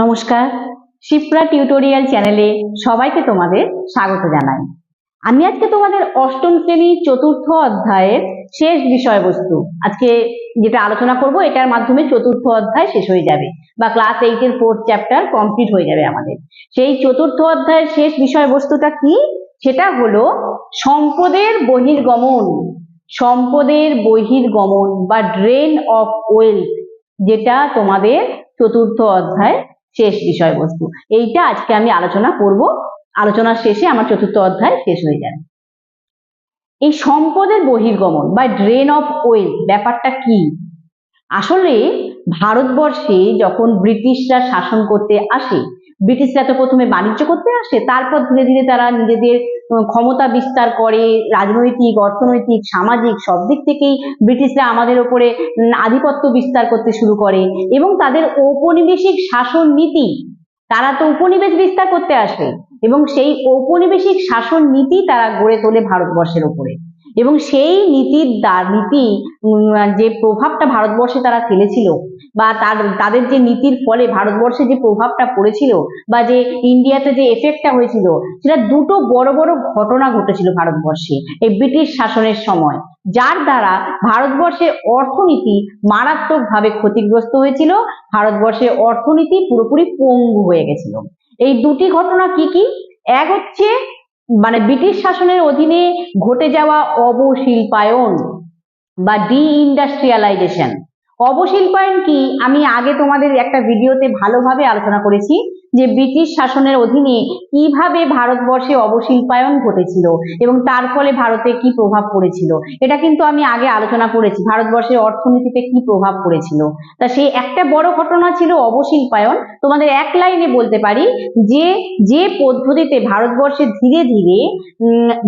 নমস্কার। শিপ্রা টিউটোরিয়াল চ্যানেলে সবাইকে তোমাদের স্বাগত জানাই। আমি আজকে তোমাদের অষ্টম শ্রেণির চতুর্থ অধ্যায়ের শেষ বিষয়বস্তু। আজকে যেটা আলোচনা করব, এটার মাধ্যমে চতুর্থ অধ্যায় শেষ হয়ে যাবে বা ক্লাস এইটের ফোর্থ চ্যাপ্টার কমপ্লিট হয়ে যাবে আমাদের। সেই চতুর্থ অধ্যায়ের শেষ বিষয়বস্তুটা কি? সেটা হলো সম্পদের বহির্গমন। সম্পদের বহির্গমন বা ড্রেন অফ ওয়েলথ যেটা তোমাদের চতুর্থ অধ্যায় শেষ বিষয়বস্তু। এইটা আজকে আমি আলোচনা করব। আলোচনার শেষে আমার চতুর্থ অধ্যায় শেষ হয়ে যাবে। এই সম্পদের বহির্গমন বা ড্রেন অফ ওয়েলথ ব্যাপারটা কি? আসলে ভারতবর্ষে যখন ব্রিটিশরা শাসন করতে আসে ব্রিটিশরা তো প্রথমে বাণিজ্য করতে আসে, তারপর ধীরে ধীরে তারা নিজেদের ক্ষমতা বিস্তার করে, রাজনৈতিক, অর্থনৈতিক, সামাজিক সব দিক থেকেই ব্রিটিশরা আমাদের ওপরে আধিপত্য বিস্তার করতে শুরু করে এবং তাদের ঔপনিবেশিক শাসন নীতি, তারা তো উপনিবেশ বিস্তার করতে আসে এবং সেই ঔপনিবেশিক শাসন নীতি তারা গড়ে তোলে ভারতবর্ষের ওপরে। এবং সেই নীতির নীতি যে প্রভাবটা ভারতবর্ষে তারা ফেলেছিল বা তার, তাদের যে নীতির ফলে ভারতবর্ষে যে প্রভাবটা পড়েছিল বা যে ইন্ডিয়াতে যে এফেক্টটা হয়েছিল, সেটা দুটো বড় বড় ঘটনা ঘটেছিল ভারতবর্ষে এই ব্রিটিশ শাসনের সময়। যার দ্বারা ভারতবর্ষের অর্থনীতি মারাত্মকভাবে ক্ষতিগ্রস্ত হয়েছিল ভারতবর্ষের অর্থনীতি পুরোপুরি পঙ্গু হয়ে গেছিল। এই দুটি ঘটনা কি কি? এক হচ্ছে মানে ব্রিটিশ শাসনের অধীনে ঘটে যাওয়া অবশিল্পায়ন বা ডি ইন্ডাস্ট্রিয়ালাইজেশন অবশিল্পায়ন কি? আমি আগে তোমাদের একটা ভিডিওতে ভালোভাবে আলোচনা করেছি। যে ব্রিটিশ শাসনের অধীনে কীভাবে ভারতবর্ষে অবশিল্পায়ন ঘটেছিল এবং তার ফলে ভারতে কি প্রভাব পড়েছিল, এটা কিন্তু আমি আগে আলোচনা করেছি, ভারতবর্ষের অর্থনীতিতে কি প্রভাব পড়েছিল। তা সেই একটা বড় ঘটনা ছিল অবশিল্পায়ন। তোমাদের এক লাইনে বলতে পারি যে যে পদ্ধতিতে ভারতবর্ষে ধীরে ধীরে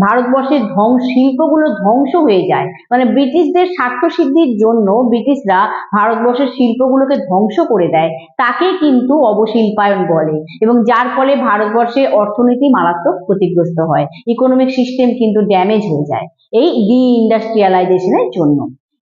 ভারতবর্ষের ধ্বংস, শিল্পগুলো ধ্বংস হয়ে যায় মানে ব্রিটিশদের স্বার্থ সিদ্ধির জন্য ব্রিটিশরা ভারতবর্ষের শিল্পগুলোকে ধ্বংস করে দেয়, তাকে কিন্তু অবশিল্পায়ন বলে। এবং যার ফলে ভারতবর্ষের অর্থনীতি মারাত্মক ক্ষতিগ্রস্ত হয়। ইকোনমিক সিস্টেম কিন্তু ড্যামেজ হয়ে যায় এই ডি ইন্ডাস্ট্রিয়ালাইজেশনের জন্য।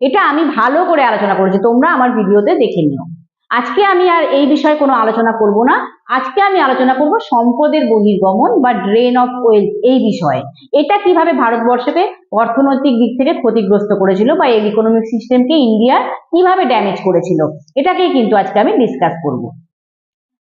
এটা আমি ভালো করে আলোচনা করেছি, তোমরা আমার ভিডিওতে দেখে নিও। আজকে আমি আর এই বিষয়ে কোনো আলোচনা করব না। আজকে আমি আলোচনা করব সম্পদের বহির্গমন বা ড্রেন অফ ওয়েলথ এই বিষয়ে। এটা কীভাবে ভারতবর্ষকে অর্থনৈতিক দিক থেকে ক্ষতিগ্রস্ত করেছিল বা এই ইকোনমিক সিস্টেমকে ইন্ডিয়া কীভাবে ড্যামেজ করেছিল, এটাকেই কিন্তু আজকে আমি ডিসকাস করব।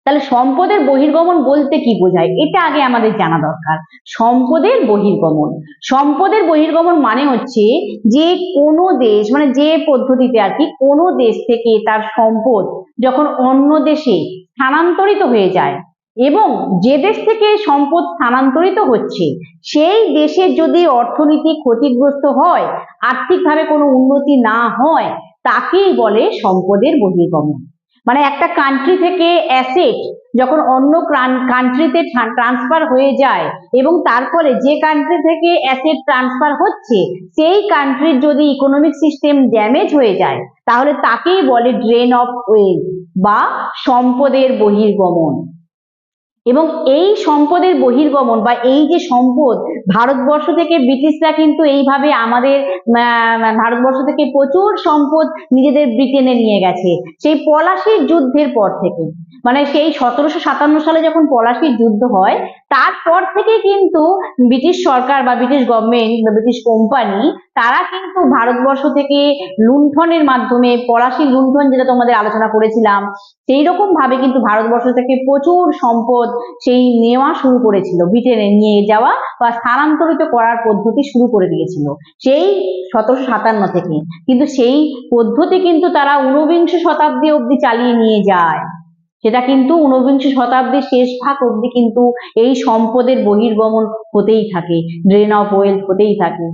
তাহলে সম্পদের বহির্গমন বলতে কি বোঝায়? এটা আগে আমাদের জানা দরকার। সম্পদের বহির্গমন। সম্পদের বহির্গমন মানে হচ্ছে যে কোনো দেশ মানে যে পদ্ধতিতে আর কি কোনো দেশ থেকে তার সম্পদ যখন অন্য দেশে স্থানান্তরিত হয়ে যায় এবং যে দেশ থেকে সম্পদ স্থানান্তরিত হচ্ছে, সেই দেশের যদি অর্থনীতি ক্ষতিগ্রস্ত হয়, আর্থিকভাবে কোনো উন্নতি না হয়, তাকেই বলে সম্পদের বহির্গমন। মানে একটা কান্ট্রি থেকে অ্যাসেট যখন অন্য কান্ট্রিতে ট্রান্সফার হয়ে যায় এবং তারপরে যে কান্ট্রি থেকে অ্যাসেট ট্রান্সফার হচ্ছে, সেই কান্ট্রির যদি ইকোনমিক সিস্টেম ড্যামেজ হয়ে যায়, তাহলে তাকেই বলে ড্রেন অফ ওয়েলথ বা সম্পদের বহির্গমন। এবং এই সম্পদের বহির্গমন বা এই যে সম্পদ ভারতবর্ষ থেকে ব্রিটিশরা কিন্তু এইভাবে আমাদের ভারতবর্ষ থেকে প্রচুর সম্পদ নিজেদের ব্রিটেনে নিয়ে গেছে। সেই পলাশির যুদ্ধের পর থেকে। মানে সেই সতেরোশো সাতান্ন সালে যখন পলাশির যুদ্ধ হয় তারপর থেকে কিন্তু ব্রিটিশ সরকার বা ব্রিটিশ গভর্নমেন্ট বা ব্রিটিশ কোম্পানি তারা কিন্তু ভারতবর্ষ থেকে লুণ্ঠনের মাধ্যমে পলাশি লুণ্ঠন যেটা তোমাদের আলোচনা করেছিলাম সেই রকম ভাবে কিন্তু ভারতবর্ষ থেকে প্রচুর সম্পদ সেই নেওয়া শুরু করেছিল, ব্রিটেনে নিয়ে যাওয়া বা স্থানান্তরিত করার পদ্ধতি শুরু করে দিয়েছিল, সেই সতেরোশো সাতান্ন থেকে। কিন্তু সেই পদ্ধতি কিন্তু তারা ঊনবিংশ শতাব্দী অবধি চালিয়ে নিয়ে যায়। সেটা কিন্তু ঊনবিংশ শতাব্দীর শেষ ভাগ অবধি কিন্তু এই সম্পদের বহির্গমন হতেই থাকে ড্রেন অফ ওয়েলথ হতেই থাকে।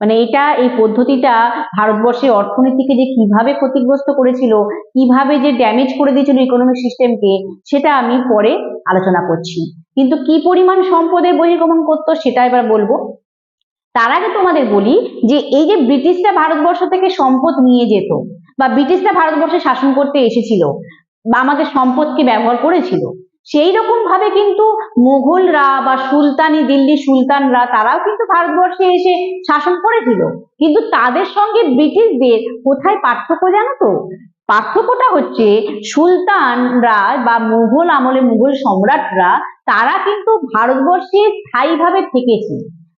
মানে এটা, এই পদ্ধতিটা ভারতবর্ষের অর্থনীতিকে যে কীভাবে ক্ষতিগ্রস্ত করেছিল, কীভাবে যে ড্যামেজ করে দিয়েছিল ইকোনমিক সিস্টেমকে সেটা আমি পরে আলোচনা করছি। কিন্তু কি পরিমাণ সম্পদের বহির্গমন করতো সেটা এবার বলব। তার আগে তোমাদের বলি যে এই যে ব্রিটিশরা ভারতবর্ষ থেকে সম্পদ নিয়ে যেত, বা ব্রিটিশরা ভারতবর্ষে শাসন করতে এসেছিল বা আমাদের সম্পদকে ব্যবহার করেছিল। সেই রকম ভাবে কিন্তু মুঘলরা বা সুলতানি দিল্লি সুলতানরা তারাও কিন্তু ভারতবর্ষে এসে শাসন করেছিল। কিন্তু তাদের সঙ্গে ব্রিটিশদের কোথায় পার্থক্য জানো তো? পার্থক্যটা হচ্ছে সুলতানরা বা মুঘল আমলে মুঘল সম্রাটরা তারা কিন্তু ভারতবর্ষে স্থায়ীভাবে থেকেছে।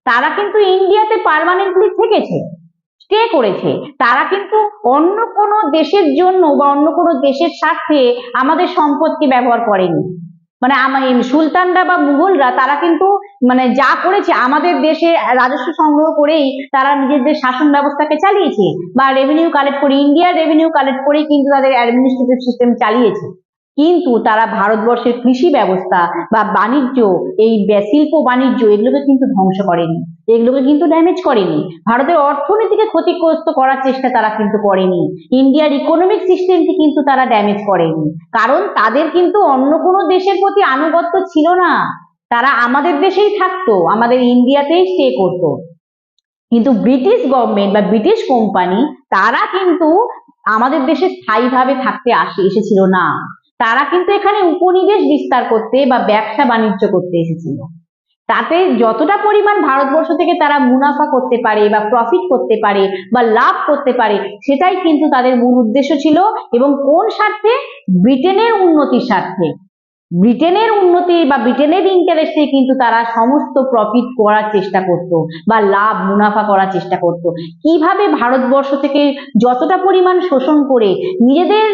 তারা কিন্তু ইন্ডিয়াতে পার্মানেন্টলি থেকেছে। স্টে করেছে? তারা কিন্তু অন্য কোনো দেশের জন্য বা অন্য কোনো দেশের স্বার্থে আমাদের সম্পদকে ব্যবহার করেনি। মানে সুলতানরা বা মুঘলরা তারা কিন্তু মানে যা করেছে, আমাদের দেশে রাজস্ব সংগ্রহ করেই তারা নিজেদের শাসন ব্যবস্থাকে চালিয়েছে বা রেভিনিউ কালেক্ট করে ইন্ডিয়ার রেভিনিউ কালেক্ট করেই কিন্তু তাদের অ্যাডমিনিস্ট্রেটিভ সিস্টেম চালিয়েছে। কিন্তু তারা ভারতবর্ষের কৃষি ব্যবস্থা বা বাণিজ্য, এই শিল্প, বাণিজ্য এগুলোকে কিন্তু ধ্বংস করেনি। এগুলোকে কিন্তু ড্যামেজ করেনি। ভারতের অর্থনীতিকে ক্ষতিগ্রস্ত করার চেষ্টা তারা কিন্তু করেনি। ইন্ডিয়ার ইকোনমিক সিস্টেমকে কিন্তু তারা ড্যামেজ করেনি। কারণ তাদের কিন্তু অন্য কোনো দেশের প্রতি আনুগত্য ছিল না। তারা আমাদের দেশেই থাকতো, আমাদের ইন্ডিয়াতেই স্টে করতো। কিন্তু ব্রিটিশ গভর্নমেন্ট বা ব্রিটিশ কোম্পানি তারা কিন্তু আমাদের দেশে স্থায়ীভাবে থাকতে আসে, এসেছিল না। তারা কিন্তু এখানে উপনিবেশ বিস্তার করতে বা ব্যবসা বাণিজ্য করতে এসেছিল। তাতে যতটা পরিমাণ ভারতবর্ষ থেকে তারা মুনাফা করতে পারে বা প্রফিট করতে পারে বা লাভ করতে পারে, সেটাই কিন্তু তাদের মূল উদ্দেশ্য ছিল এবং কোন স্বার্থে? ব্রিটেনের উন্নতির স্বার্থে। ব্রিটেনের উন্নতি বা ব্রিটেনের ইন্টারেস্টে কিন্তু তারা সমস্ত প্রফিট করার চেষ্টা করত বা লাভ, মুনাফা করার চেষ্টা করত। কীভাবে ভারতবর্ষ থেকে যতটা পরিমাণ শোষণ করে নিজেদের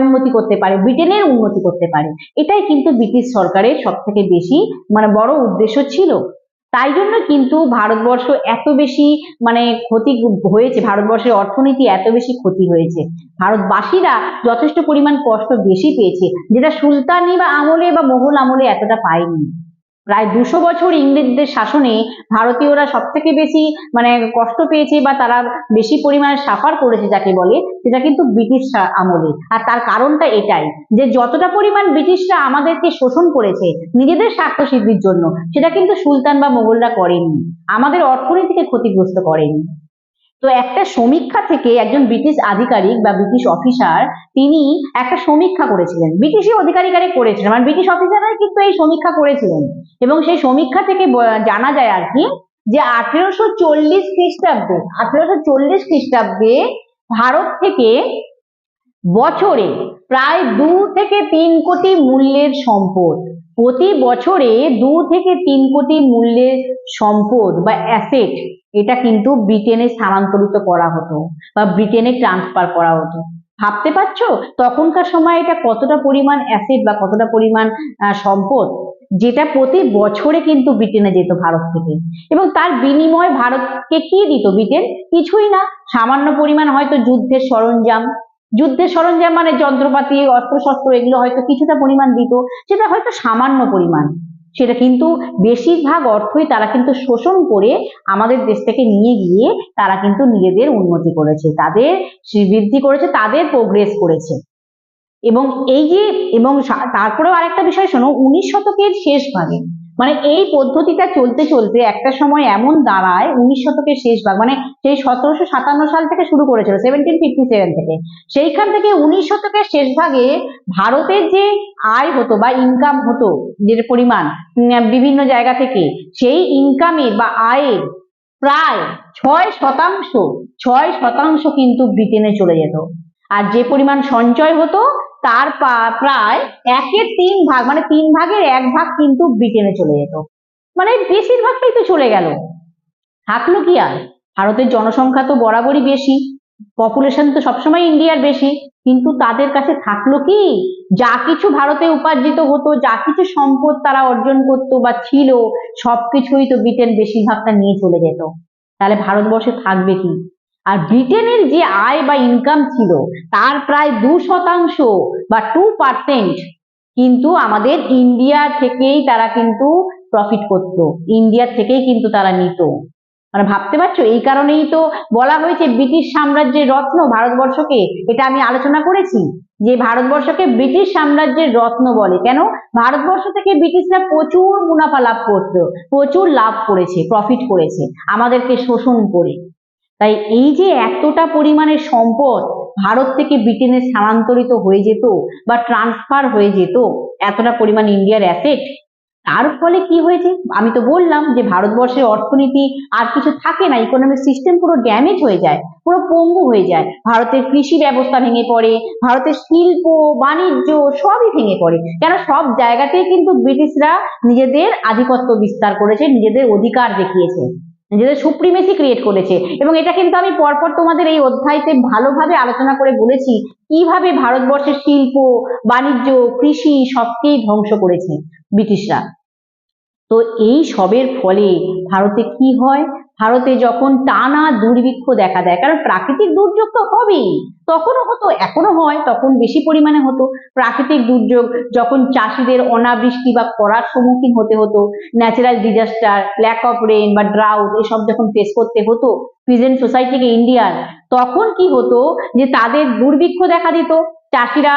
উন্নতি করতে পারে, ব্রিটেনের উন্নতি করতে পারে, এটাই কিন্তু ব্রিটিশ সরকারের সব থেকে বেশি মানে বড় উদ্দেশ্য ছিল। তাই জন্য কিন্তু ভারতবর্ষ এত বেশি মানে ক্ষতি হয়েছে, ভারতবর্ষের অর্থনীতি এত বেশি ক্ষতি হয়েছে। ভারতবাসীরা যথেষ্ট পরিমাণ কষ্ট বেশি পেয়েছে, যেটা সুলতানি বা আমলে বা মোগল আমলে এতটা পায়নি। প্রায় দুশো বছর ইংরেজদের শাসনে ভারতীয়রা সব থেকে বেশি মানে কষ্ট পেয়েছে বা তারা বেশি পরিমাণে সাফার করেছে যাকে বলে, সেটা কিন্তু ব্রিটিশ আমলে। আর তার কারণটা এটাই যে যতটা পরিমাণ ব্রিটিশরা আমাদেরকে শোষণ করেছে নিজেদের স্বার্থ সিদ্ধির জন্য, সেটা কিন্তু সুলতান বা মোগলরা করেনি আমাদের অর্থনীতিকে ক্ষতিগ্রস্ত করেনি তো একটা সমীক্ষা থেকে একজন ব্রিটিশ আধিকারিক বা ব্রিটিশ অফিসার তিনি একটা সমীক্ষা করেছিলেন। ব্রিটিশই অধিকারিকারে করেছিলেন। মানে ব্রিটিশ অফিসাররাই কিন্তু এই সমীক্ষা করেছিলেন। এবং সেই সমীক্ষা থেকে জানা যায় আর কি যে আঠেরোশো চল্লিশ খ্রিস্টাব্দে, আঠেরোশো চল্লিশ খ্রিস্টাব্দে ভারত থেকে বছরে প্রায় দু থেকে তিন কোটি মূল্যের সম্পদ, প্রতি বছরে দু থেকে তিন কোটি মূল্যের সম্পদ বা অ্যাসেট এটা কিন্তু ব্রিটেনে স্থানান্তরিত করা হতো বা ব্রিটেনে ট্রান্সফার করা হতো। ভাবতে পারছ? তখনকার সময় এটা কতটা পরিমাণ অ্যাসেট বা কতটা পরিমাণ সম্পদ, যেটা প্রতি বছরে কিন্তু ব্রিটেনে যেত ভারত থেকে। এবং তার বিনিময়ে ভারতকে কি দিত ব্রিটেন কিছুই না। সামান্য পরিমাণ হয়তো যুদ্ধের সরঞ্জাম। যুদ্ধের সরঞ্জাম মানে যন্ত্রপাতি, অস্ত্রশস্ত্র, এগুলো হয়তো কিছুটা পরিমাণ দিত। সেটা হয়তো সামান্য পরিমাণ। সেটা কিন্তু বেশিরভাগ অর্থই তারা কিন্তু শোষণ করে আমাদের দেশ থেকে নিয়ে গিয়ে তারা কিন্তু নিজেদের উন্নতি করেছে, তাদের বৃদ্ধি করেছে, তাদের প্রোগ্রেস করেছে। এবং এই যে, এবং তারপরেও আরেকটা বিষয় শোনো, উনিশ শতকের শেষ ভাগে মানে এই পদ্ধতিটা চলতে চলতে একটা সময় এমন দাঁড়ায়, উনিশ শতকের শেষ ভাগ মানে সেই সতেরোশো সাতান্ন সাল থেকে শুরু করেছিল সেভেন্টিন ফিফটি সেভেন থেকে। সেইখান থেকে উনিশ শতকের শেষ ভাগে ভারতের যে আয় হতো বা ইনকাম হতো যে পরিমাণ বিভিন্ন জায়গা থেকে, সেই ইনকামের বা আয়ের প্রায় ছয় শতাংশ ছয় শতাংশ কিন্তু ব্রিটেনে চলে যেত। আর যে পরিমাণ সঞ্চয় হতো তার প্রায় একের তিন ভাগ মানে তিন ভাগের এক ভাগ কিন্তু ব্রিটেনে চলে যেত। মানে বেশিরভাগটাই তো চলে গেল। থাকল কি আর? ভারতের জনসংখ্যা তো বরাবরই বেশি পপুলেশন তো সবসময় ইন্ডিয়ার বেশি, কিন্তু তাদের কাছে থাকল কি? যা কিছু ভারতে উপার্জিত হতো, যা কিছু সম্পদ তারা অর্জন করতো বা ছিল, সবকিছুই তো ব্রিটেন বেশিরভাগটা নিয়ে চলে যেত। তাহলে ভারতবর্ষে থাকবে কি? আর ব্রিটেনের যে আয় বা ইনকাম ছিল, তার প্রায় দু শতাংশ বা টু পার্সেন্ট কিন্তু আমাদের ইন্ডিয়া থেকেই তারা কিন্তু প্রফিট করতো। ইন্ডিয়া থেকেই কিন্তু তারা নিত। মানে ভাবতে পারছ? এই কারণেই তো বলা হয়েছে ব্রিটিশ সাম্রাজ্যের রত্ন ভারতবর্ষকে। এটা আমি আলোচনা করেছি যে ভারতবর্ষকে ব্রিটিশ সাম্রাজ্যের রত্ন বলে। কেন? ভারতবর্ষ থেকে ব্রিটিশরা প্রচুর মুনাফা লাভ করতো, প্রচুর লাভ করেছে প্রফিট করেছে, আমাদেরকে শোষণ করে। তাই এই যে এতটা পরিমাণের সম্পদ ভারত থেকে ব্রিটেনে স্থানান্তরিত হয়ে যেত বা ট্রান্সফার হয়ে যেত, এতটা পরিমাণ ইন্ডিয়ার অ্যাসেট তার ফলে কি হয়েছে? আমি তো বললাম যে ভারতবর্ষের অর্থনীতি আর কিছু থাকে না ইকোনমিক সিস্টেম পুরো ড্যামেজ হয়ে যায়, পুরো পঙ্গু হয়ে যায়। ভারতের কৃষি ব্যবস্থা ভেঙে পড়ে, ভারতের শিল্প, বাণিজ্য সবই ভেঙে পড়ে। কেন সব জায়গাতেই কিন্তু ব্রিটিশরা নিজেদের আধিপত্য বিস্তার করেছে, নিজেদের অধিকার দেখিয়েছে। নিজেদের সুপ্রিমেসি ক্রিয়েট করেছে। এবং এটা কিন্তু আমি পরপর তোমাদের এই অধ্যায়তে ভালোভাবে আলোচনা করে বলেছি, কীভাবে ভারতবর্ষের শিল্প, বাণিজ্য, কৃষি সবকেই ধ্বংস করেছে ব্রিটিশরা। তো এই সবের ফলে ভারতে কি হয়? ভারতে যখন টানা দুর্ভিক্ষ দেখা দেয়, কারণ প্রাকৃতিক দুর্যোগ তো হবেই। তখনও হতো এখনও হয়, তখন বেশি পরিমাণে হতো। প্রাকৃতিক দুর্যোগ যখন চাষিদের অনাবৃষ্টি বা খরার সম্মুখীন হতে হতো natural disaster lack of rain বা ড্রাউট এসব যখন ফেস করতে হতো প্রেজেন্ট সোসাইটিকে ইন্ডিয়ার তখন কি হতো যে তাদের দুর্ভিক্ষ দেখা দিত, চাষিরা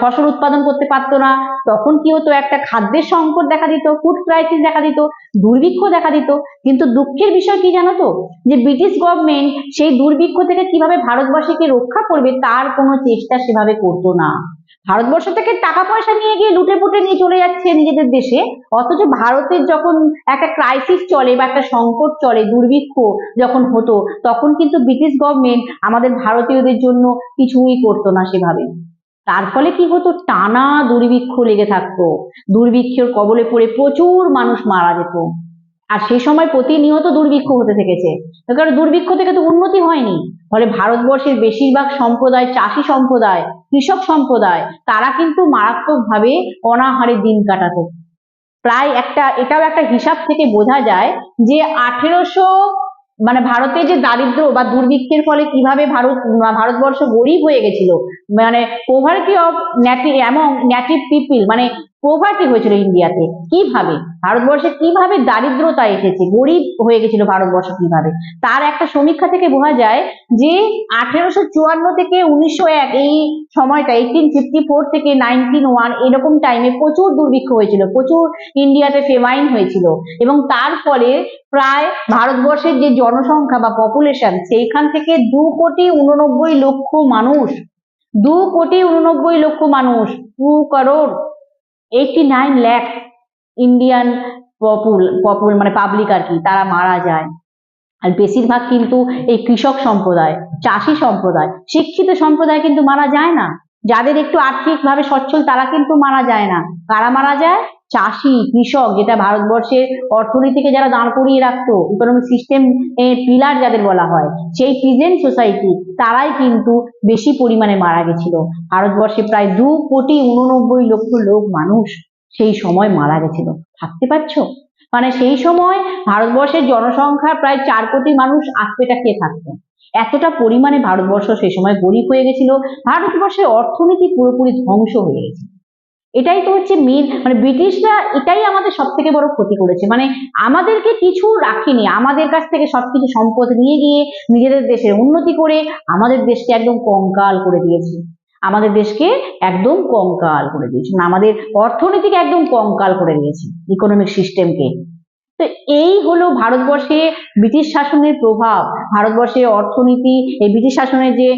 ফসল উৎপাদন করতে পারতো না। তখন কি হতো, একটা খাদ্যের সংকট দেখা দিত ফুড ক্রাইসিস দেখা দিত, দুর্ভিক্ষ দেখা দিত। কিন্তু দুঃখের বিষয় কি জানো তো? যে ব্রিটিশ গভর্নমেন্ট সেই দুর্ভিক্ষ থেকে কীভাবে ভারতবাসীকে রক্ষা করবে, তার কোনো চেষ্টা সেভাবে করতো না। ভারতবর্ষ থেকে টাকা পয়সা নিয়ে গিয়ে লুটে পুটে নিয়ে চলে যাচ্ছে নিজেদের দেশে, অথচ ভারতের যখন একটা ক্রাইসিস চলে বা একটা সংকট চলে, দুর্ভিক্ষ যখন হতো, তখন কিন্তু ব্রিটিশ গভর্নমেন্ট আমাদের ভারতীয়দের জন্য কিছুই করতো না সেভাবে। তার ফলে কি হতো? টানা দুর্ভিক্ষ লেগে থাকতো। দুর্ভিক্ষের কবলে পড়ে প্রচুর মানুষ মারা যেত। আর সেই সময় প্রতিনিয়ত দুর্ভিক্ষ হতে থেকেছে। কারণ দুর্ভিক্ষ থেকে তো উন্নতি হয়নি। ফলে ভারতবর্ষের বেশিরভাগ সম্প্রদায় চাষি সম্প্রদায়, কৃষক সম্প্রদায়, তারা কিন্তু মারাত্মকভাবে অনাহারে দিন কাটাতো। প্রায় একটা, এটাও একটা হিসাব থেকে বোঝা যায় যে আঠেরোশো মানে ভারতে যে দারিদ্র বা দুর্ভিক্ষের ফলে কীভাবে ভারত, ভারতবর্ষ গরিব হয়ে গেছিল মানে পোভার্টি অফ ন্যাটি এমন ন্যাটিভ পিপল মানে পোভার্টি হয়েছিল ইন্ডিয়াতে কীভাবে? ভারতবর্ষে কীভাবে দারিদ্রতা এসেছে? গরিব হয়ে গেছিল ভারতবর্ষ কীভাবে? তার একটা সমীক্ষা থেকে বোঝা যায় যে আঠেরোশো চুয়ান্ন থেকে উনিশশো এক, এই সময়টা এইটিন ফিফটি ফোর থেকে নাইনটিন ওয়ান এরকম টাইমে প্রচুর দুর্ভিক্ষ হয়েছিল, প্রচুর ইন্ডিয়াতে ফেমাইন হয়েছিল। এবং তার ফলে প্রায় ভারতবর্ষের যে জনসংখ্যা বা পপুলেশন সেইখান থেকে দু কোটি উননব্বই লক্ষ মানুষ, দু কোটি উননব্বই লক্ষ মানুষ two crore eighty nine lakh Indian people people মানে পাবলিক আর কি, তারা মারা যায়। আর বেশিরভাগ কিন্তু এই কৃষক সম্প্রদায়, চাষি সম্প্রদায়, শিক্ষিত সম্প্রদায় কিন্তু মারা যায় না। যাদের একটু আর্থিকভাবে সচ্ছল, তারা কিন্তু মারা যায় না। কারা মারা যায়? চাষি, কৃষক, যেটা ভারতবর্ষের অর্থনীতিকে যারা দাঁড় করিয়ে রাখতো ইকোনমিক সিস্টেম পিলার যাদের বলা হয়, সেই প্রিজেন্ট সোসাইটি তারাই কিন্তু বেশি পরিমাণে মারা গেছিল। ভারতবর্ষে প্রায় দু কোটি উননব্বই লক্ষ লোক মানুষ সেই সময় মারা গেছিল। ভাবতে পারছ? মানে সেই সময় ভারতবর্ষের জনসংখ্যা প্রায় চার কোটি মানুষ আত্মেটা খেয়ে থাকতো। এতটা পরিমাণে ভারতবর্ষ সেই সময় গরিব হয়ে গেছিল। ভারতবর্ষের অর্থনীতি পুরোপুরি ধ্বংস হয়ে গেছে। এটাই তো হচ্ছে মেন মানে ব্রিটিশরা এটাই আমাদের সব থেকে বড় ক্ষতি করেছে। মানে আমাদেরকে কিছু রাখেনি। আমাদের কাছ থেকে সবকিছু সম্পদ নিয়ে গিয়ে নিজেদের দেশের উন্নতি করে আমাদের দেশকে একদম কঙ্কাল করে দিয়েছে। আমাদের দেশকে একদম কঙ্কাল করে দিয়েছে। মানে আমাদের অর্থনীতিকে একদম কঙ্কাল করে দিয়েছে ইকোনমিক সিস্টেমকে তো এই হলো ভারতবর্ষে ব্রিটিশ শাসনের প্রভাব। ভারতবর্ষের অর্থনীতি, এই ব্রিটিশ শাসনের যে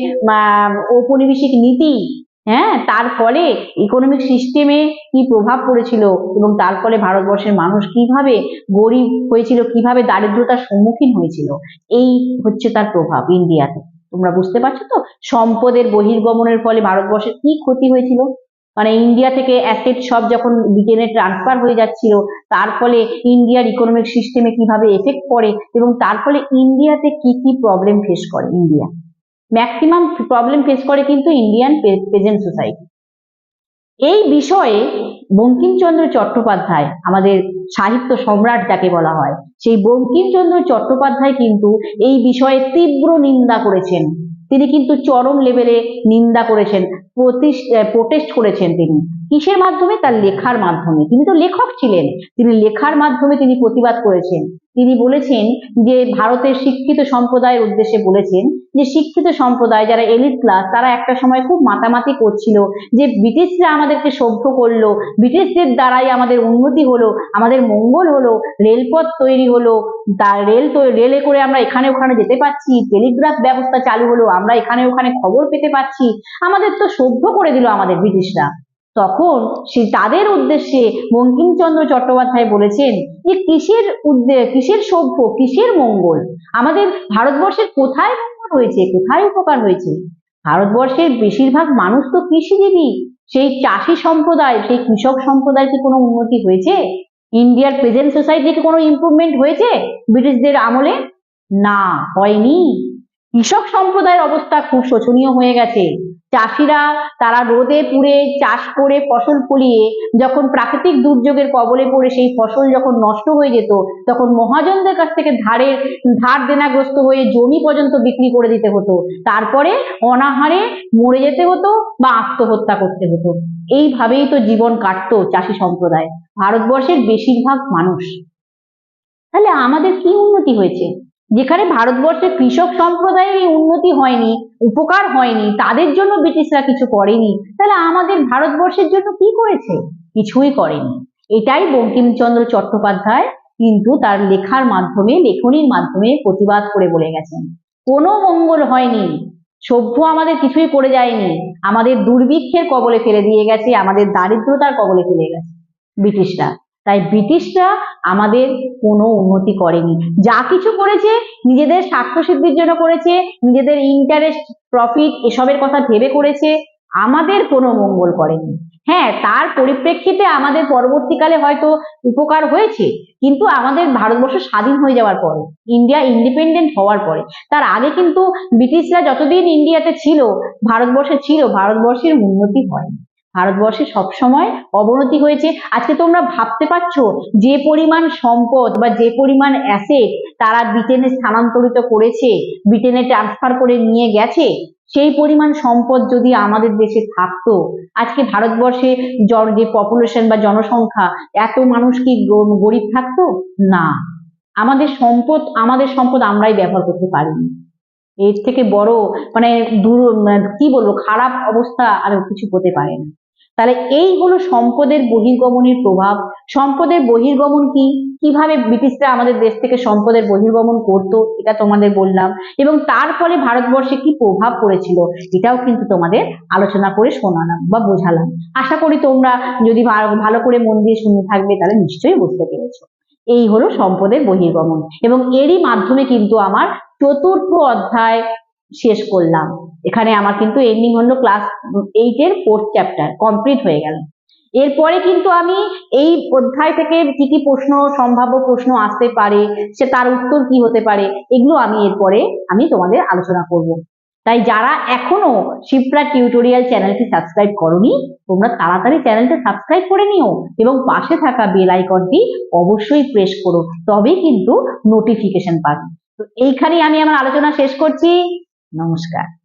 ঔপনিবেশিক নীতি হ্যাঁ তার ফলে ইকোনমিক সিস্টেমে কি প্রভাব পড়েছিল এবং তার ফলে ভারতবর্ষের মানুষ কীভাবে গরিব হয়েছিল, কীভাবে দারিদ্রতার সম্মুখীন হয়েছিল, এই হচ্ছে তার প্রভাব ইন্ডিয়াতে। তোমরা বুঝতে পারছ তো? সম্পদের বহির্গমনের ফলে ভারতবর্ষের কি ক্ষতি হয়েছিল? মানে ইন্ডিয়া থেকে অ্যাসেট সব যখন ব্রিটেনে ট্রান্সফার হয়ে যাচ্ছিল, তার ফলে ইন্ডিয়ার ইকোনমিক সিস্টেমে কীভাবে এফেক্ট পড়ে এবং তার ফলে ইন্ডিয়াতে কি কি প্রবলেম ফেস করে ইন্ডিয়া ম্যাক্সিমাম প্রবলেম ফেস করে কিন্তু ইন্ডিয়ান প্রেজেন্ট সোসাইটি এই বিষয়ে বঙ্কিমচন্দ্র চট্টোপাধ্যায়, আমাদের সাহিত্য সম্রাট যাকে বলা হয়, সেই বঙ্কিমচন্দ্র চট্টোপাধ্যায় কিন্তু এই বিষয়ে তীব্র নিন্দা করেছেন। তিনি কিন্তু চরম লেভেলে নিন্দা করেছেন প্রোটেস্ট করেছেন তিনি। কিসের মাধ্যমে? তার লেখার মাধ্যমে। তিনি তো লেখক ছিলেন। তিনি লেখার মাধ্যমে তিনি প্রতিবাদ করেছেন। তিনি বলেছেন যে, ভারতের শিক্ষিত সম্প্রদায়ের উদ্দেশ্যে বলেছেন যে, শিক্ষিত সম্প্রদায়, যারা এলিট ক্লাস তারা একটা সময় খুব মাতামাতি করছিল যে, ব্রিটিশরা আমাদেরকে সভ্য করল। ব্রিটিশদের দ্বারাই আমাদের উন্নতি হলো, আমাদের মঙ্গল হলো, রেলপথ তৈরি হলো। রেল তো, রেলে করে আমরা এখানে ওখানে যেতে পারছি টেলিগ্রাফ ব্যবস্থা চালু হলো, আমরা এখানে ওখানে খবর পেতে পারছি। আমাদের তো সভ্য করে দিল আমাদের ব্রিটিশরা। তখন সে তাদের উদ্দেশ্যে বঙ্কিমচন্দ্র চট্টোপাধ্যায় বলেছেন যে কিসের উদ্দে, কিসের সভ্য, কিসের মঙ্গল? আমাদের ভারতবর্ষের কোথায় মঙ্গল হয়েছে? কোথায় উপকার হয়েছে? ভারতবর্ষের বেশিরভাগ মানুষ তো কৃষিজীবী। সেই চাষি সম্প্রদায়, সেই কৃষক সম্প্রদায় কি কোনো উন্নতি হয়েছে? ইন্ডিয়ার প্রেজেন্ট সোসাইটিতে কোনো ইম্প্রুভমেন্ট হয়েছে ব্রিটিশদের আমলে? না, হয়নি। কৃষক সম্প্রদায়ের অবস্থা খুব শোচনীয় হয়ে গেছে। চাষিরা তারা রোদে পুড়ে চাষ করে ফসল ফলিয়ে যখন প্রাকৃতিক দুর্যোগের কবলে পড়ে সেই ফসল যখন নষ্ট হয়ে যেত, তখন মহাজনদের কাছ থেকে ধারের ধার দেনাগ্রস্ত হয়ে জমি পর্যন্ত বিক্রি করে দিতে হতো। তারপরে অনাহারে মরে যেতে হতো বা আত্মহত্যা করতে হতো। এইভাবেই তো জীবন কাটতো চাষি সম্প্রদায়। ভারতবর্ষের বেশিরভাগ মানুষ। তাহলে আমাদের কি উন্নতি হয়েছে? যেখানে ভারতবর্ষের কৃষক সম্প্রদায়ের এই উন্নতি হয়নি, উপকার হয়নি, তাদের জন্য ব্রিটিশরা কিছু করেনি, তাহলে আমাদের ভারতবর্ষের জন্য কি করেছে? কিছুই করেনি। এটাই বঙ্কিমচন্দ্র চট্টোপাধ্যায় কিন্তু তার লেখার মাধ্যমে, লেখনীর মাধ্যমে প্রতিবাদ করে বলে গেছেন। কোনো মঙ্গল হয়নি, সভ্য আমাদের কিছুই করে যায়নি, আমাদের দুর্ভিক্ষের কবলে ফেলে দিয়ে গেছে, আমাদের দারিদ্রতার কবলে ফেলে গেছে ব্রিটিশরা। তাই ব্রিটিশরা আমাদের কোনো উন্নতি করেনি। যা কিছু করেছে, নিজেদের স্বার্থ সিদ্ধির জন্য করেছে, নিজেদের ইন্টারেস্ট প্রফিট এসবের কথা ভেবে করেছে, আমাদের কোনো মঙ্গল করেনি। হ্যাঁ তার পরিপ্রেক্ষিতে আমাদের পরবর্তীকালে হয়তো উপকার হয়েছে, কিন্তু আমাদের ভারতবর্ষ স্বাধীন হয়ে যাওয়ার পরে ইন্ডিয়া ইন্ডিপেন্ডেন্ট হওয়ার পরে, তার আগে কিন্তু ব্রিটিশরা যতদিন ইন্ডিয়াতে ছিল, ভারতবর্ষে ছিল, ভারতবর্ষের উন্নতি হয়নি। ভারতবর্ষে সবসময় অবনতি হয়েছে। আজকে তোমরা ভাবতে পারছ, যে পরিমাণ সম্পদ বা যে পরিমাণ অ্যাসেট তারা ব্রিটেনে স্থানান্তরিত করেছে, ব্রিটেনে ট্রান্সফার করে নিয়ে গেছে, সেই পরিমাণ সম্পদ যদি আমাদের দেশে থাকতো, আজকে ভারতবর্ষে যে পপুলেশন বা জনসংখ্যা, এত মানুষ কি গরিব থাকতো? না। আমাদের সম্পদ আমাদের সম্পদ আমরাই ব্যবহার করতে পারিনি। এর থেকে বড় মানে দূর মানে কি বলব, খারাপ অবস্থা আর কিছু হতে পারে না। তাহলে এই হলো সম্পদের বহির্গমনের প্রভাব। সম্পদের বহির্গমন কি? কীভাবে ব্রিটিশরা আমাদের দেশ থেকে সম্পদের বহির্গমন করতো? এটা তোমাদের বললাম। এবং তার ফলে ভারতবর্ষে কি প্রভাব পড়েছিল? এটাও কিন্তু তোমাদের আলোচনা করে শোনালাম বা বোঝালাম। আশা করি তোমরা যদি ভালো করে মন দিয়ে শুনে থাকবে তাহলে নিশ্চয়ই বুঝতে পেরেছ। এই হলো সম্পদের বহির্গমন। এবং এরই মাধ্যমে কিন্তু আমার চতুর্থ অধ্যায় শেষ করলাম। এখানে আমার কিন্তু এন্ডিং হলো ক্লাস এইটের ফোর্থ চ্যাপ্টার কমপ্লিট হয়ে গেল। এরপরে কিন্তু আমি এই অধ্যায় থেকে কি কি প্রশ্ন, সম্ভাব্য প্রশ্ন আসতে পারে, সে তার উত্তর কি হতে পারে, এগুলো আমি এরপরে আমি তোমাদের আলোচনা করব। তাই যারা এখনও শিপ্রা টিউটোরিয়াল চ্যানেলটি সাবস্ক্রাইব করনি, তোমরা তাড়াতাড়ি চ্যানেলটা সাবস্ক্রাইব করে নিও এবং পাশে থাকা বেল আইকনটি অবশ্যই প্রেস করো তবেই কিন্তু নোটিফিকেশন পাবে। তো এইখানেই আমি আমার আলোচনা শেষ করছি। নমস্কার।